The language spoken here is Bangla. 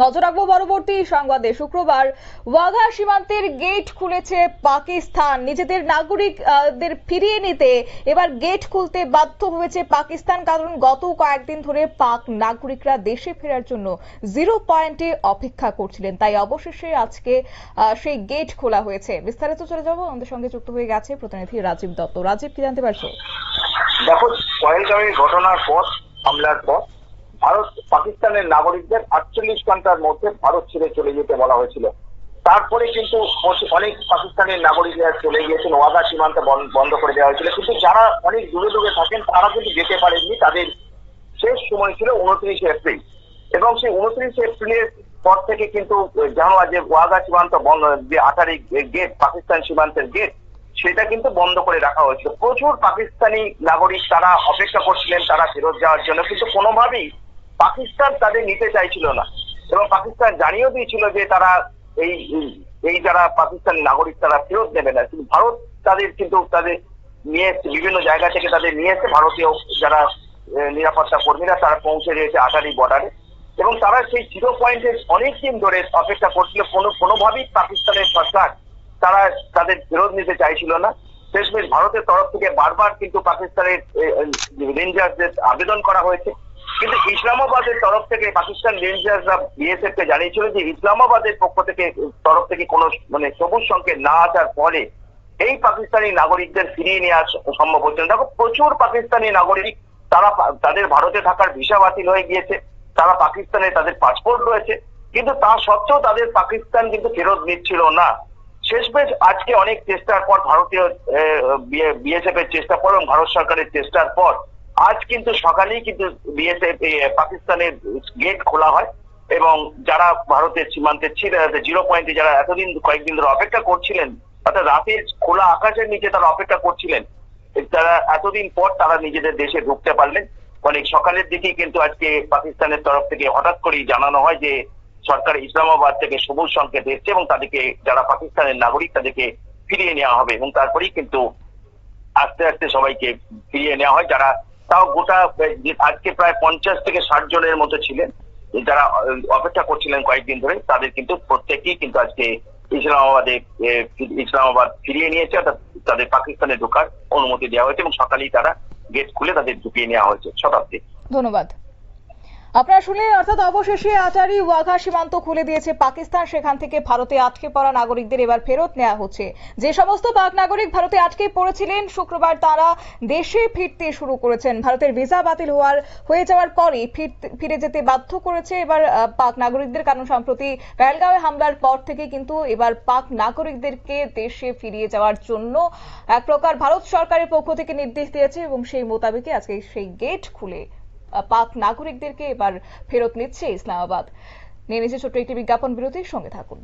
নজর রাখব পরবর্তী সংবাদে। শুক্রবার ওয়াঘা সীমান্তের গেট খুলেছে পাকিস্তান। নিজেদের নাগরিকদের ফিরিয়ে নিতে এবার গেট খুলতে বাধ্য হয়েছে পাকিস্তান, কারণ গত কয়েকদিন ধরে পাক নাগরিকরা দেশে ফেরার জন্য জিরো পয়েন্টে অপেক্ষা করছিলেন। তাই অবশেষে আজকে সেই গেট খোলা হয়েছে। বিস্তারিত চলে যাব। আমাদের সঙ্গে যুক্ত হয়ে গেছে প্রতিনিধি রাজীব দত্ত। রাজীব, কি জানতে পারছ? দেখো ঘটনার পর, হামলার পর ভারত, পাকিস্তানের নাগরিকদের আটচল্লিশ ঘণ্টার মধ্যে ভারত ছেড়ে চলে যেতে বলা হয়েছিল। তারপরে কিন্তু অনেক- পাকিস্তানের নাগরিকরা চলে গিয়েছেন, ওয়াগা সীমান্ত বন্ধ করে দেওয়া হয়েছিল। কিন্তু যারা অনেক দূরে দূরে থাকেন, তারা কিন্তু যেতে পারেননি। তাদের শেষ সময় ছিল উনত্রিশে এপ্রিল। এবং সেই উনত্রিশে এপ্রিলের পর থেকে কিন্তু জানো যে ওয়াগা সীমান্ত বন্ধ, যে আটারি গেট, পাকিস্তান সীমান্তের গেট, সেটা কিন্তু বন্ধ করে রাখা হয়েছিল। প্রচুর পাকিস্তানি নাগরিক তারা অপেক্ষা করছিলেন তারা ফেরত যাওয়ার জন্য। কিন্তু কোনোভাবেই পাকিস্তান তাদের নিতে চাইছিল না। এবং পাকিস্তান জানিয়েও দিয়েছিল যে তারা এই এই যারা পাকিস্তানি নাগরিক তারা ফেরত দেবে না। কিন্তু ভারত তাদের কিন্তু তাদের নিয়ে এসছে, বিভিন্ন জায়গা থেকে তাদের নিয়ে এসে ভারতীয় যারা নিরাপত্তা কর্মীরা তারা পৌঁছে রয়েছে আটারি বর্ডারে এবং তারা সেই জিরো পয়েন্টে অনেক দিন ধরে অপেক্ষা করছিল। কোনো, কোনোভাবেই পাকিস্তানের সরকার তারা তাদের ফেরত নিতে চাইছিল না। শেষমেশ ভারতের তরফ থেকে বারবার কিন্তু পাকিস্তানের রেঞ্জার্সদের আবেদন করা হয়েছে। কিন্তু ইসলামাবাদের তরফ থেকে পাকিস্তান রেঞ্জার্সরা বিএসএফ কে জানিয়েছিল যে ইসলামাবাদের পক্ষ থেকে, তরফ থেকে কোনো মানে সবুজ সংকেত না আসার পরে এই পাকিস্তানি নাগরিকদের ফিরিয়ে নেওয়া সম্ভব হচ্ছে না। দেখো, প্রচুর পাকিস্তানি নাগরিক তারা তাদের ভারতে থাকার ভিসা বাতিল হয়ে গিয়েছে, তারা পাকিস্তানে তাদের পাসপোর্ট রয়েছে, কিন্তু তা সত্ত্বেও তাদের পাকিস্তান কিন্তু ফেরত নিচ্ছিল না। শেষমেশ আজকে অনেক চেষ্টার পর ভারতীয় বিএসএফ এর চেষ্টা পর এবং ভারত সরকারের চেষ্টার পর আজ কিন্তু সকালেই কিন্তু বিএসএফ পাকিস্তানের গেট খোলা হয় এবং যারা ভারতের সীমান্তে ছিল জিরো পয়েন্টে যারা এতদিন, কয়েকদিন ধরে অপেক্ষা করছিলেন, অর্থাৎ রাতের খোলা আকাশের নিচে তারা অপেক্ষা করছিলেন, তারা এতদিন পর তারা নিজেদের দেশে ঢুকতে পারলেন। অনেক সকালের দিকেই কিন্তু আজকে পাকিস্তানের তরফ থেকে হঠাৎ করেই জানানো হয় যে, সরকার ইসলামাবাদ থেকে সবুজ সংকেত এসছে এবং তাদেরকে, যারা পাকিস্তানের নাগরিক, তাদেরকে ফিরিয়ে নেওয়া হবে এবং তারপরেই কিন্তু আস্তে আস্তে সবাইকে ফিরিয়ে নেওয়া হয়। যারা তাও গোটা আজকে প্রায় পঞ্চাশ থেকে ষাট জনের মতো ছিলেন। যারা অপেক্ষা করছিলেন কয়েকদিন ধরে, তাদের কিন্তু প্রত্যেকেই কিন্তু আজকে ইসলামাবাদে ইসলামাবাদ ফিরিয়ে নিয়েছে, অর্থাৎ তাদের পাকিস্তানে ঢোকার অনুমতি দেওয়া হয়েছে এবং সকালেই তারা গেট খুলে তাদের ঢুকিয়ে নেওয়া হয়েছে শতাব্দী ধন্যবাদ। আপনারা শুনলেন, অর্থাৎ অবশেষে আটারি ওয়াঘা সীমান্ত খুলে দিয়েছে পাকিস্তান। সেখান থেকে ভারতে আটকে পড়া নাগরিকদের এবার ফেরত নেওয়া হচ্ছে। যে সমস্ত পাক নাগরিক ভারতে আটকে পড়েছিলেন, শুক্রবার তারা দেশে ফিরতে শুরু করেছেন। ভারতের ভিসা বাতিল হওয়ার, হয়ে যাওয়ার পরই ফিরে যেতে বাধ্য করেছে এবার পাক নাগরিকদের। কারণ সম্প্রতি পেহেলগাঁওয়ে হামলার পর থেকে কিন্তু এবার পাক নাগরিকদেরকে দেশে ফিরিয়ে যাওয়ার জন্য এক প্রকার ভারত সরকারের পক্ষ থেকে নির্দেশ দিয়েছে এবং সেই মোতাবেকই আজকে সেই গেট খুলে পাক নাগরিকদেরকে এবার ফেরত নিচ্ছে ইসলামাবাদ। নিয়ে নিচ্ছে ছোট্ট একটি বিজ্ঞাপন বিরতির সঙ্গে থাকুন।